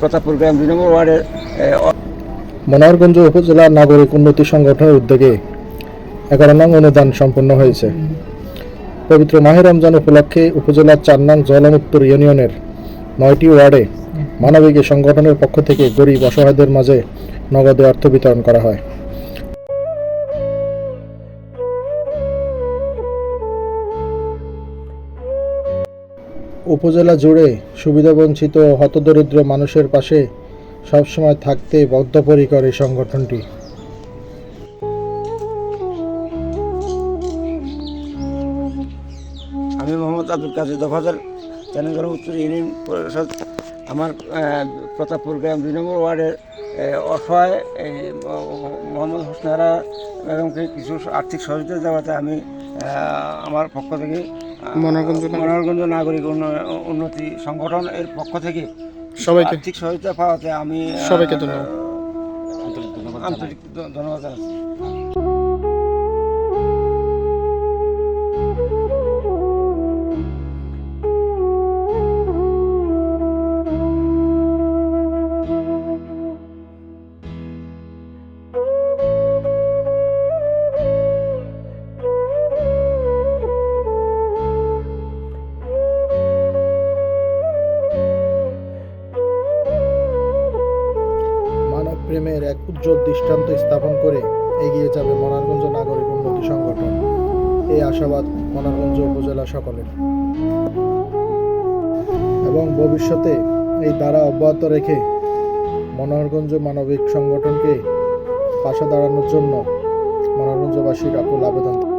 প্রতাপপুর গ্রাম দুই নম্বর ওয়ার্ডের মনোহরগঞ্জ উপজেলা নাগরিক উন্নতি সংগঠনের উদ্যোগে এগারো নং অনুদান সম্পন্ন হয়েছে। পবিত্র মাহে রমজান উপলক্ষে উপজেলার চার নং জলমুত্তর ইউনিয়নের নয়টি ওয়ার্ডে মানবিক সংগঠনের পক্ষ থেকে গরিব অসহায়দের মাঝে নগদে অর্থ বিতরণ করা হয়। উপজেলা জুড়ে সুবিধাবঞ্চিত হতদরিদ্র মানুষের পাশে সবসময় থাকতে বদ্ধপরিকর এই সংগঠনটি। আমি মোহাম্মদ আব্দুল কাজী দফাদার চানগর উত্তর ইউনিয়ন পরিষদ, আমার প্রতাপপুর গ্রাম দুই নম্বর ওয়ার্ডের অসহায় মোহাম্মদ হোসনারা বেগমকে কিছু আর্থিক সহযোগিতা দেওয়াতে আমি আমার পক্ষ থেকে মনোরগঞ্জ নাগরিক। উন্নতি সংগঠন এর পক্ষ থেকে সবাইকে। আর্থিক সহায়তা পাওয়াতে আমি সবাইকে ধন্যবাদ। আন্তরিক ধন্যবাদ ধন্যবাদ জানাচ্ছি। প্রেমের এক উজ্জ্বল দৃষ্টান্ত স্থাপন করে এগিয়ে যাবে মনারগঞ্জ নাগরিক উন্নতি সংগঠন। এই আশাবাদ মনারগঞ্জ উপজেলা সকলের। এবং ভবিষ্যতে এই ধারা অব্যাহত রেখে মনোহরগঞ্জ মানবিক সংগঠনকে পাশে দাঁড়ানোর জন্য মনোরঞ্জবাসীর আকুল আবেদন।